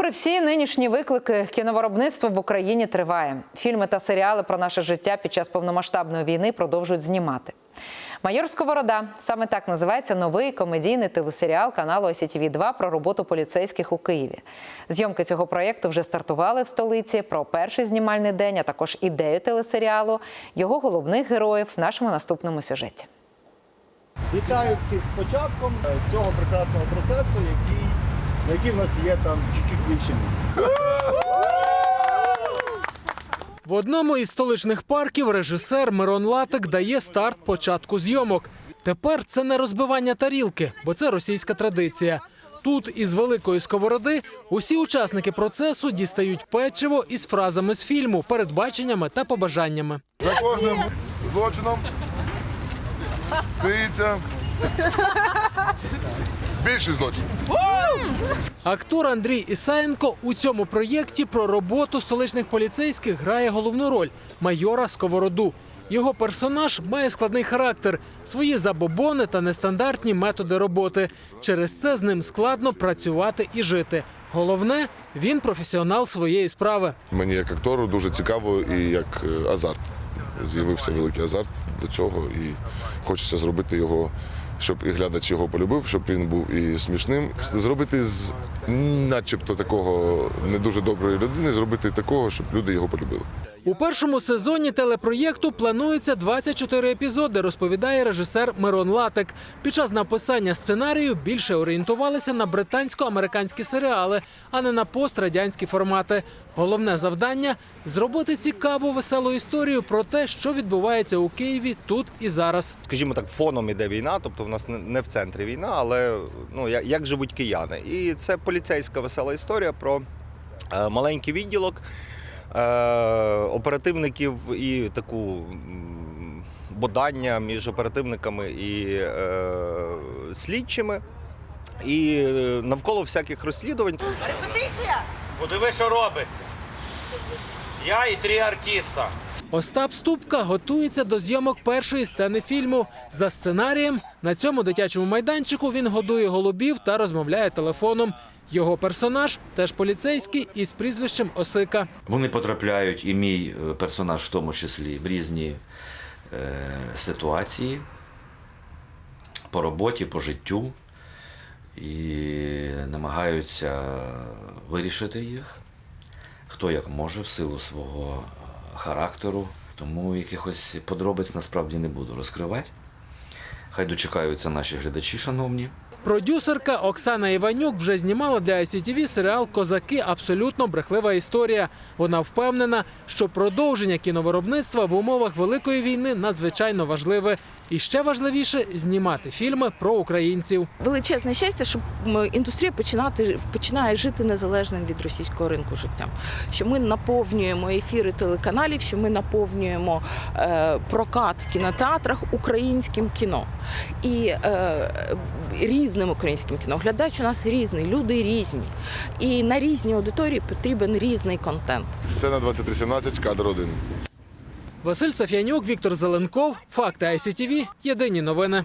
Попри всі нинішні виклики, кіновиробництво в Україні триває. Фільми та серіали про наше життя під час повномасштабної війни продовжують знімати. Майор Сковорода саме так називається новий комедійний телесеріал каналу ОСІТВ 2 про роботу поліцейських у Києві. Зйомки цього проєкту вже стартували в столиці. Про перший знімальний день, а також ідею телесеріалу, його головних героїв в нашому наступному сюжеті. Вітаю всіх з початком цього прекрасного процесу, який, на який в нас є там чуть-чуть більше місяця. В одному із столичних парків режисер Мирон Латик дає старт початку зйомок. Тепер це не розбивання тарілки, бо це російська традиція. Тут із великої сковороди усі учасники процесу дістають печиво із фразами з фільму, передбаченнями та побажаннями. За кожним злочином криється більший злочин. Актор Андрій Ісаєнко у цьому проєкті про роботу столичних поліцейських грає головну роль майора Сковороду. Його персонаж має складний характер, свої забобони та нестандартні методи роботи. Через це з ним складно працювати і жити. Головне, він професіонал своєї справи. Мені як актору дуже цікаво і як е, азарт. З'явився великий азарт до цього, і хочеться зробити його, щоб і глядач його полюбив, щоб він був і смішним. Зробити з начебто такого не дуже доброї людини, зробити такого, щоб люди його полюбили. У першому сезоні телепроєкту планується 24 епізоди, розповідає режисер Мирон Латик. Під час написання сценарію більше орієнтувалися на британсько-американські серіали, а не на пострадянські формати. Головне завдання зробити цікаву веселу історію про те, що відбувається у Києві тут і зараз. Скажімо так, фоном іде війна, тобто в нас не- в центрі війна, але ну, як, живуть кияни. І це поліцейська весела історія про е, маленький відділок оперативників і таку бодання між оперативниками і е, слідчими. І е, навколо всяких розслідувань Репетиція! Подиви, що робиться. Я і три артиста. Остап Ступка готується до зйомок першої сцени фільму. За сценарієм на цьому дитячому майданчику він годує голубів та розмовляє телефоном. Його персонаж теж поліцейський із прізвищем Осика. Вони потрапляють, і мій е, персонаж в тому числі, в різні е, ситуації по роботі, по життю, і намагаються вирішити їх, хто як може в силу свого характеру. Тому якихось подробиць насправді не буду розкривати. Хай дочекаються наші глядачі, шановні. Продюсерка Оксана Іванюк вже знімала для ICTV серіал Козаки абсолютно брехлива історія. Вона впевнена, що продовження кіновиробництва в умовах великої війни надзвичайно важливе. І ще важливіше знімати фільми про українців. величезне щастя, що індустрія починати починає жити незалежним від російського ринку життям. Що ми наповнюємо ефіри телеканалів, що ми наповнюємо е, прокат в кінотеатрах українським кіно і е, різним українським кіно. Глядач у нас різний, люди різні, і на різній аудиторії потрібен різний контент. Сцена 2317, кадр 1. Василь Сафянюк, Віктор Зеленков. Факти ICTV. Єдині новини.